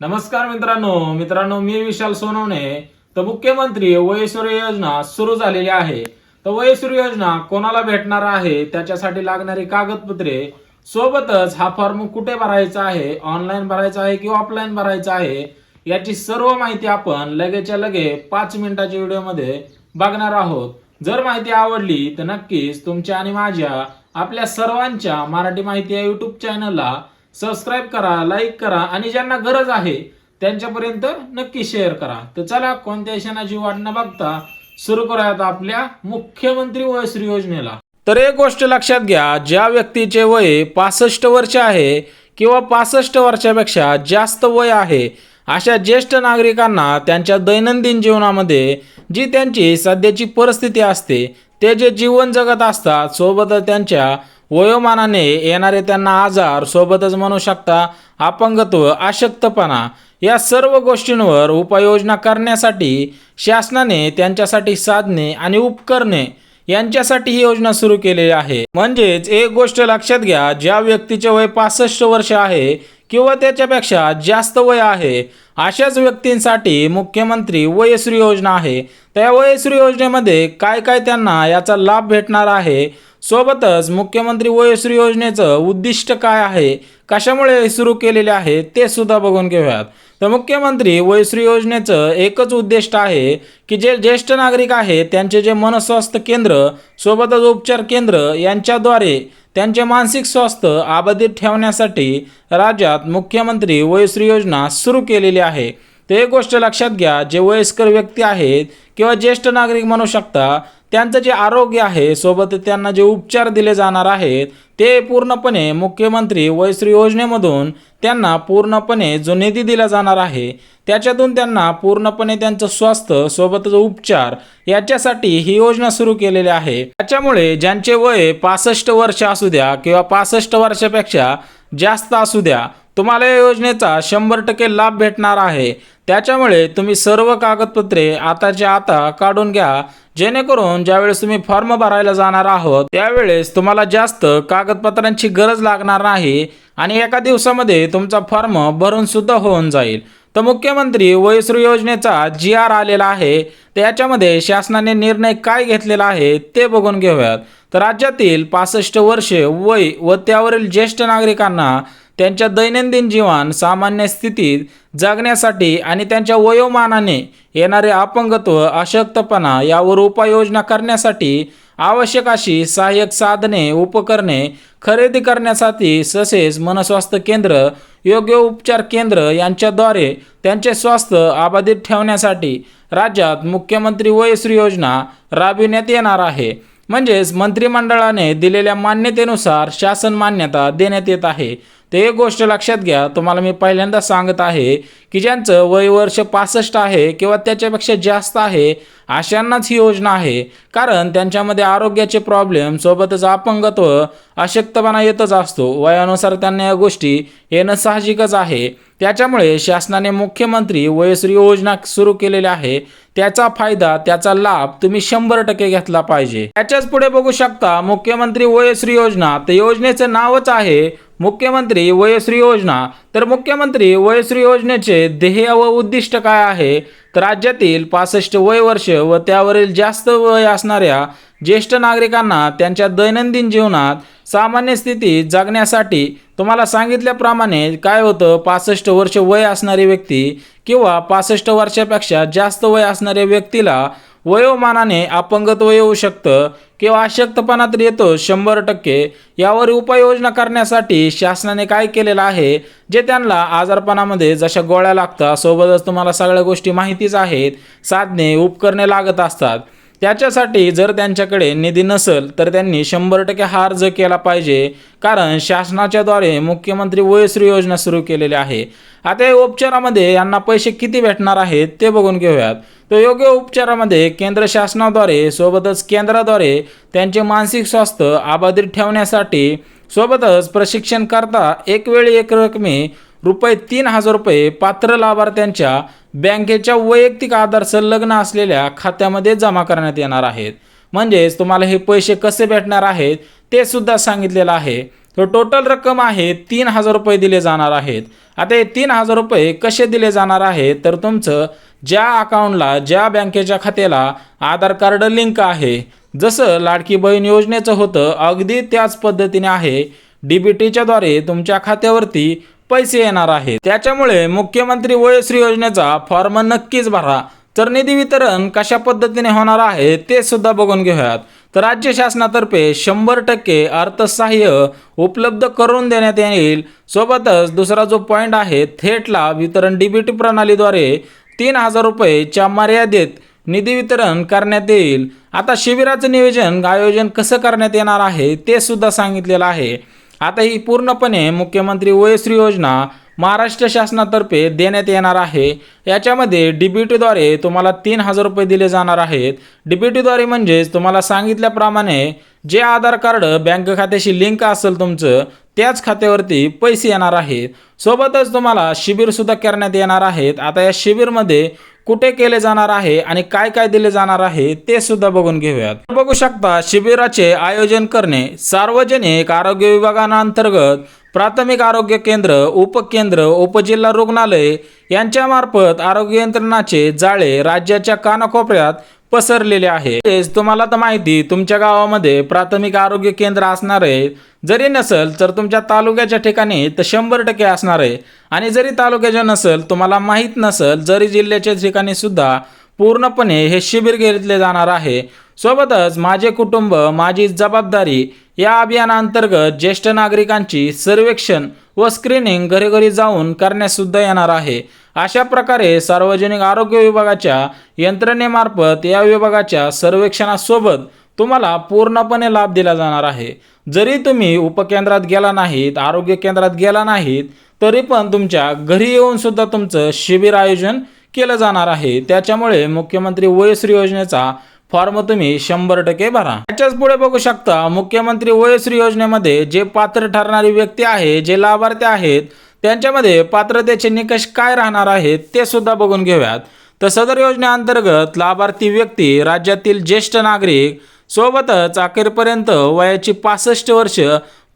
नमस्कार मित्रांनो. मित्रांनो मी विशाल सोनवणे. तर मुख्यमंत्री वयस्वी योजना सुरू झालेली आहे. तर वयस्वी योजना कोणाला भेटणार आहे? त्याच्यासाठी लागणारी कागदपत्रे. सोबतच हा फॉर्म कुठे भरायचा आहे? ऑनलाईन भरायचा आहे किंवा ऑफलाईन भरायचा आहे? याची सर्व माहिती आपण लगेच्या लगे पाच मिनिटाच्या व्हिडिओमध्ये बघणार आहोत. जर माहिती आवडली तर नक्कीच तुमच्या आणि माझ्या आपल्या सर्वांच्या मराठी माहिती या युट्यूब चॅनलला सबस्क्राईब करा लाईक करा आणि ज्यांना गरज आहे त्यांच्यापर्यंत नक्की शेअर करा. तर चला कोणत्या क्षणाची वाट न बघता सुरू करूयात आपल्या मुख्यमंत्री वयश्री योजनेला. तर एक गोष्ट लक्षात घ्या ज्या व्यक्तीचे वय पासष्ट वर्ष आहे किंवा पासष्ट वर्षापेक्षा जास्त वय आहे अशा ज्येष्ठ नागरिकांना त्यांच्या दैनंदिन जीवनामध्ये जी त्यांची सध्याची परिस्थिती असते ते जे जीवन जगत असतात सोबतच त्यांच्या वयोमानाने येणारे त्यांना आजार सोबतच म्हणू शकता अपंगत्व अशक्तपणा या सर्व गोष्टींवर उपाययोजना करण्यासाठी शासनाने त्यांच्यासाठी साधने आणि उपकरणे यांच्यासाठी ही योजना सुरू केलेली आहे. म्हणजेच एक गोष्ट लक्षात घ्या ज्या व्यक्तीचे वय पासष्ट वर्ष आहे किंवा त्याच्यापेक्षा जास्त वय आहे अशाच व्यक्तींसाठी मुख्यमंत्री वयश्री योजना आहे. त्या वयश्री योजनेमध्ये काय काय त्यांना याचा लाभ भेटणार आहे सोबतच मुख्यमंत्री वयश्री योजनेचं उद्दिष्ट काय आहे? कशामुळे सुरू केलेले आहे? ते सुद्धा बघून घेऊयात. तर मुख्यमंत्री वयश्री योजनेचं एकच उद्दिष्ट आहे की जे ज्येष्ठ नागरिक आहेत त्यांचे जे मनस्वास्थ्य केंद्र सोबतच उपचार केंद्र यांच्याद्वारे त्यांचे मानसिक स्वास्थ्य अबाधित ठेवण्यासाठी राज्यात मुख्यमंत्री वयश्री योजना सुरू केलेली आहे. तर एक गोष्ट लक्षात घ्या जे वयस्कर व्यक्ती आहेत किंवा ज्येष्ठ नागरिक म्हणू शकता त्यांचं जे आरोग्य आहे सोबत त्यांना जे उपचार दिले जाणार आहेत ते पूर्णपणे मुख्यमंत्री वयश्री योजनेमधून त्यांना पूर्णपणे जो निधी दिला जाणार आहे त्याच्यातून त्यांना पूर्णपणे त्यांचं स्वास्थ्य सोबतच उपचार याच्यासाठी ही योजना सुरू केलेली आहे. त्याच्यामुळे ज्यांचे वय पासष्ट वर्ष असू द्या किंवा पासष्ट वर्षापेक्षा जास्त असू द्या तुम्हाला या योजनेचा शंभर टक्के लाभ भेटणार आहे. त्याच्यामुळे तुम्ही सर्व कागदपत्रे आताच्या आता काढून घ्या. जेणेकरून ज्यावेळेस तुम्ही फॉर्म भरायला जाणार आहोत त्यावेळेस तुम्हाला जास्त कागदपत्रांची गरज लागणार नाही आणि एका दिवसामध्ये तुमचा फॉर्म भरून सुद्धा होऊन जाईल. तर मुख्यमंत्री वयस्रू योजनेचा जी आर आलेला आहे. त्याच्यामध्ये शासनाने निर्णय काय घेतलेला आहे ते बघून घेऊयात. तर राज्यातील पासष्ट वर्षे वय व त्यावरील ज्येष्ठ नागरिकांना त्यांच्या दैनंदिन जीवन सामान्य स्थितीत जगण्यासाठी आणि त्यांच्या वयोमानाने येणारे अपंगत्व अशक्तपणा यावर उपाययोजना करण्यासाठी आवश्यक अशी सहाय्यक साधने उपकरणे खरेदी करण्यासाठी तसेच मनस्वास्थ्य केंद्र योग्य उपचार केंद्र यांच्याद्वारे त्यांचे स्वास्थ्य अबाधित ठेवण्यासाठी राज्यात मुख्यमंत्री वयश्री योजना राबविण्यात येणार आहे. म्हणजेच मंत्रिमंडळाने दिलेल्या मान्यतेनुसार शासन मान्यता देण्यात येत आहे. ते एक गोष्ट लक्षात घ्या तुम्हाला मी पहिल्यांदा सांगत आहे की ज्यांचं वय वर्ष पासष्ट आहे किंवा त्याच्यापेक्षा जास्त आहे अशांनाच ही योजना आहे. कारण त्यांच्यामध्ये आरोग्याचे प्रॉब्लेम सोबतच अपंगत्व अशक्तपणा येतच असतो. वयानुसार त्यांना या गोष्टी येणं साहजिकच आहे. त्याच्यामुळे शासनाने मुख्यमंत्री वयश्री योजना सुरू केलेली आहे. त्याचा फायदा त्याचा लाभ तुम्ही शंभर टक्के घेतला पाहिजे. त्याच्याच पुढे बघू शकता मुख्यमंत्री वयश्री योजना. तर योजनेचं नावच आहे मुख्यमंत्री वयश्री योजना. तर मुख्यमंत्री वयश्री योजनेचे ध्येय व उद्दिष्ट काय आहे? तर राज्यातील पासष्ट वय वर्ष व त्यावरील जास्त वय असणाऱ्या ज्येष्ठ नागरिकांना त्यांच्या दैनंदिन जीवनात सामान्य स्थिती जगण्यासाठी तुम्हाला सांगितल्याप्रमाणे काय होतं? पासष्ट वर्ष वय असणारी व्यक्ती किंवा पासष्ट वर्षापेक्षा जास्त वय असणाऱ्या व्यक्तीला वयोमानाने अपंगत्व येऊ शकतं किंवा अशक्तपणा तर येतो शंभर टक्के. यावर उपाययोजना करण्यासाठी शासनाने काय केलेलं आहे जे त्यांना आजारपणामध्ये जशा गोळ्या लागतात सोबतच तुम्हाला सगळ्या गोष्टी माहितीच आहेत साधने उपकरणे लागत असतात. त्याच्यासाठी जर त्यांच्याकडे निधी नसेल तर त्यांनी शंभर टक्के हा अर्ज केला पाहिजे. कारण शासनाच्याद्वारे मुख्यमंत्री वयश्री योजना सुरू केलेली आहे. आता या उपचारामध्ये यांना पैसे किती भेटणार आहेत ते बघून घेऊयात. तो योग्य उपचारामध्ये केंद्र शासनाद्वारे सोबतच केंद्राद्वारे त्यांचे मानसिक स्वास्थ्य अबाधित ठेवण्यासाठी सोबतच प्रशिक्षण करता एक वेळी एक रकमे रुपये तीन हजार रुपये पात्र लाभार्थ्यांच्या बँकेच्या वैयक्तिक आधार संलग्न असलेल्या खात्यामध्ये जमा करण्यात येणार आहेत. म्हणजेच तुम्हाला हे पैसे कसे भेटणार आहेत ते सुद्धा सांगितलेलं आहे. तर टोटल रक्कम आहे तीन हजार रुपये दिले जाणार आहेत. आता हे तीन हजार रुपये कसे दिले जाणार आहेत तर तुमचं ज्या अकाउंटला ज्या बँकेच्या खात्याला आधार कार्ड लिंक आहे जसं लाडकी बहीण योजनेचं होतं अगदी त्याच पद्धतीने आहे. डी बी टीच्याद्वारे तुमच्या खात्यावरती पैसे येणार आहेत. त्याच्यामुळे मुख्यमंत्री वयश्री योजनेचा फॉर्म नक्कीच भरा. तर निधी वितरण कशा पद्धतीने होणार आहे ते सुद्धा बघून घेऊयात. तर राज्य शासनातर्फे शंभर टक्के अर्थसहाय्य उपलब्ध करून देण्यात येईल. सोबतच दुसरा जो पॉईंट आहे थेटला वितरण डीबीटी प्रणालीद्वारे तीन हजार रुपयेच्या मर्यादेत निधी वितरण करण्यात येईल. आता शिबिराचं नियोजन आयोजन कसं करण्यात येणार आहे ते सुद्धा सांगितलेलं आहे. आता ही पूर्णपणे मुख्यमंत्री वयश्री योजना महाराष्ट्र शासनातर्फे देण्यात येणार आहे. याच्यामध्ये डीबीटीद्वारे तुम्हाला तीन हजार रुपये दिले जाणार आहेत. डीबीटीद्वारे म्हणजेच तुम्हाला सांगितल्याप्रमाणे जे आधार कार्ड बँक खात्याशी लिंक असेल तुमचं त्याच खात्यावरती पैसे येणार आहेत. सोबतच तुम्हाला शिबिर सुद्धा करण्यात येणार आहेत. आता या शिबिरमध्ये कुठे केले जाणार आहे आणि काय काय दिले जाणार आहे ते सुद्धा बघून घेऊयात. बघू शकता शिबिराचे आयोजन करणे सार्वजनिक आरोग्य विभागांतर्गत प्राथमिक आरोग्य केंद्र उपकेंद्र उपजिल्हा रुग्णालय यांच्यामार्फत आरोग्य यंत्रणाचे जाळे राज्याच्या कानाकोपऱ्यात पसरलेले आहे. तेच तुम्हाला तर माहिती तुमच्या गावामध्ये प्राथमिक आरोग्य केंद्र असणार आहे. जरी नसेल तर तुमच्या तालुक्याच्या ठिकाणी तर शंभर टक्के असणार आहे. आणि जरी तालुक्याच्या नसेल तुम्हाला माहीत नसेल जरी जिल्ह्याच्या ठिकाणी सुद्धा पूर्णपणे हे शिबिर घेतले जाणार आहे. सोबतच माझे कुटुंब माझी जबाबदारी या अभियानाअंतर्गत ज्येष्ठ नागरिकांची सर्वेक्षण व स्क्रीनिंग घरी जाऊन करण्यासुद्धा येणार आहे. अशा प्रकारे सार्वजनिक आरोग्य विभागाच्या यंत्रणेमार्फत या विभागाच्या सर्वेक्षणासोबत तुम्हाला पूर्णपणे लाभ दिला जाणार आहे. जरी तुम्ही उपकेंद्रात गेला नाहीत आरोग्य केंद्रात गेला नाहीत तरी पण तुमच्या घरी येऊन सुद्धा तुमचं शिबिर आयोजन केलं जाणार आहे. त्याच्यामुळे मुख्यमंत्री वयश्री योजनेचा फॉर्म तुम्ही शंभर टक्के भरा. त्याच्याच पुढे बघू शकता मुख्यमंत्री वयश्री योजनेमध्ये जे पात्र ठरणारी व्यक्ती आहे जे लाभार्थी आहेत त्यांच्यामध्ये पात्रतेचे निकष काय राहणार आहेत ते सुद्धा बघून घेऊयात. तर सदर योजनेअंतर्गत लाभार्थी व्यक्ती राज्यातील ज्येष्ठ नागरिक सोबतच अखेरपर्यंत वयाची पासष्ट वर्ष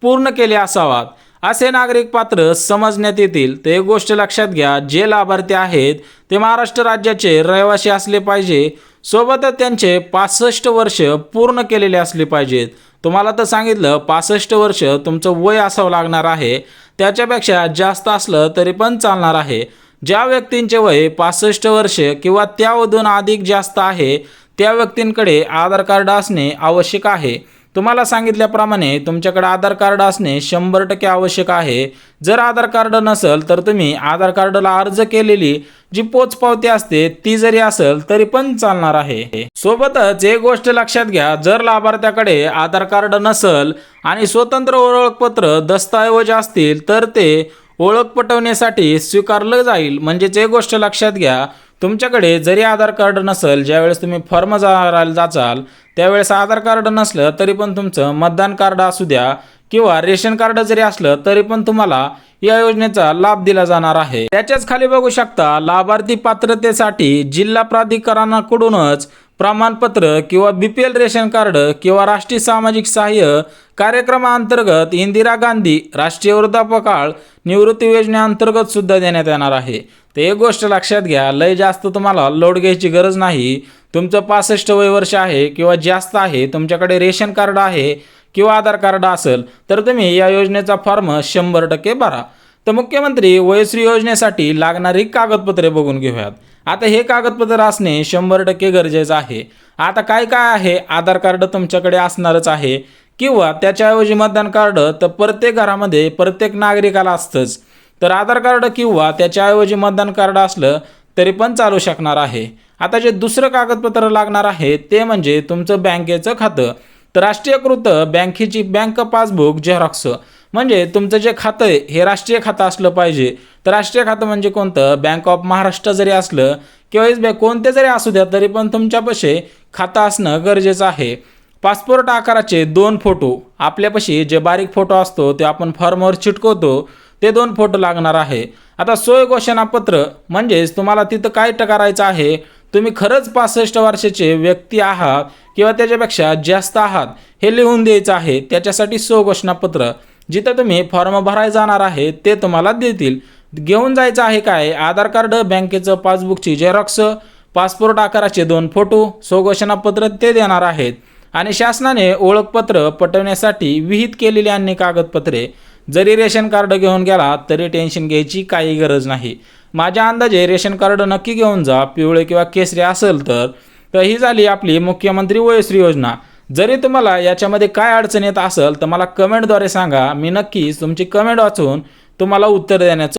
पूर्ण केले असावात. असे नागरिक पात्र समजण्यात येतील. ते एक गोष्ट लक्षात घ्या जे लाभार्थी आहेत ते महाराष्ट्र राज्याचे रहिवासी असले पाहिजे. सोबतच त्यांचे पासष्ट वर्ष पूर्ण केलेले असले पाहिजेत. तुम्हाला तर सांगितलं पासष्ट वर्ष तुमचं वय असावं लागणार आहे. त्याच्यापेक्षा जास्त असलं तरी पण चालणार आहे. ज्या व्यक्तींचे वय पासष्ट वर्ष किंवा त्यावधून अधिक जास्त आहे त्या व्यक्तींकडे आधार कार्ड असणे आवश्यक आहे. तुम्हाला सांगितल्याप्रमाणे तुमच्याकडे आधार कार्ड असणे शंभर टक्के आवश्यक आहे. जर आधार कार्ड नसेल तर तुम्ही आधार कार्डला अर्ज केलेली जी पोचपावती असते ती जरी असेल तरी पण चालणार आहे. सोबतच एक गोष्ट लक्षात घ्या जर लाभार्थ्याकडे आधार कार्ड नसेल आणि स्वतंत्र ओळखपत्र दस्तऐवज असतील तर ते ओळख पटवण्यासाठी स्वीकारलं जाईल. म्हणजेच एक गोष्ट लक्षात घ्या. तुमच्याकडे जरी आधार कार्ड नसेल ज्यावेळेस तुम्ही फॉर्म जा जाचाल त्यावेळेस आधार कार्ड नसलं तरी पण तुमचं मतदान कार्ड असू द्या किंवा रेशन कार्ड जरी असलं तरी पण तुम्हाला या योजनेचा लाभ दिला जाणार आहे. त्याच्याच खाली बघू शकता लाभार्थी पात्रतेसाठी जिल्हा प्राधिकरणाकडूनच प्रमाणपत्र किंवा B P L ration card किंवा राष्ट्रीय सामाजिक सहाय्य कार्यक्रमाअंतर्गत इंदिरा गांधी राष्ट्रीय वृद्धापकाळ निवृत्ती योजनेअंतर्गत सुद्धा देण्यात येणार आहे. तर एक गोष्ट लक्षात घ्या लय जास्त तुम्हाला लोड घ्यायची गरज नाही. तुमचं पासष्ट वय वर्ष आहे किंवा जास्त आहे तुमच्याकडे रेशन कार्ड आहे किंवा आधार कार्ड असेल तर तुम्ही या योजनेचा फॉर्म शंभर टक्के भरा. तर मुख्यमंत्री वयश्री योजनेसाठी लागणारी कागदपत्रे बघून घेऊयात. आता हे कागदपत्र असणे शंभर टक्के गरजेचं आहे. आता काय काय आहे? आधार कार्ड तुमच्याकडे असणारच आहे. किंवा त्याच्याऐवजी मतदान कार्ड तर प्रत्येक घरामध्ये प्रत्येक नागरिकाला असतंच. तर आधार कार्ड किंवा त्याच्याऐवजी मतदान कार्ड असलं तरी पण चालू शकणार आहे. आता जे दुसरं कागदपत्र लागणार आहे ते म्हणजे तुमचं बँकेचं खातं. तर राष्ट्रीयकृत बँकेची बँक पासबुक झेरॉक्स. म्हणजे तुमचं जे खातं आहे हे राष्ट्रीय खातं असलं पाहिजे. तर राष्ट्रीय खातं म्हणजे कोणतं? बँक ऑफ महाराष्ट्र जरी असलं किंवा एस बी कोणते जरी असू द्या तरी पण तुमच्यापाशी खातं असणं गरजेचं आहे. पासपोर्ट आकाराचे दोन फोटो आपल्यापाशी जे बारीक फोटो असतो ते आपण फॉर्मवर चिटकवतो ते दोन फोटो लागणार आहे. आता सोय घोषणापत्र म्हणजेच तुम्हाला तिथं काय करायचं आहे तुम्ही खरंच पासष्ट वर्षाचे व्यक्ती आहात किंवा त्याच्यापेक्षा जास्त आहात हे लिहून द्यायचं आहे. त्याच्यासाठी सो घोषणापत्र जिथं तुम्ही फॉर्म भरायला जाणार आहे ते तुम्हाला देतील. घेऊन जायचं आहे काय? आधार कार्ड बँकेचं पासबुकची झेरॉक्स पासपोर्ट आकाराचे दोन फोटो स्वघोषणापत्र ते देणार आहेत. आणि शासनाने ओळखपत्र पटवण्यासाठी विहित केलेली अन्य कागदपत्रे. जरी रेशन कार्ड घेऊन गेला तरी टेन्शन घ्यायची काही गरज नाही. माझ्या अंदाजे रेशन कार्ड नक्की घेऊन जा पिवळे किंवा केसरी असेल तर. तर ही झाली आपली मुख्यमंत्री वयश्री योजना. जरी तुम्हाला याच्यामध्ये काय अडचण येत असेल तर मला कमेंटद्वारे सांगा. मी नक्कीच तुमची कमेंट वाचून तुम्हाला उत्तर देण्याचं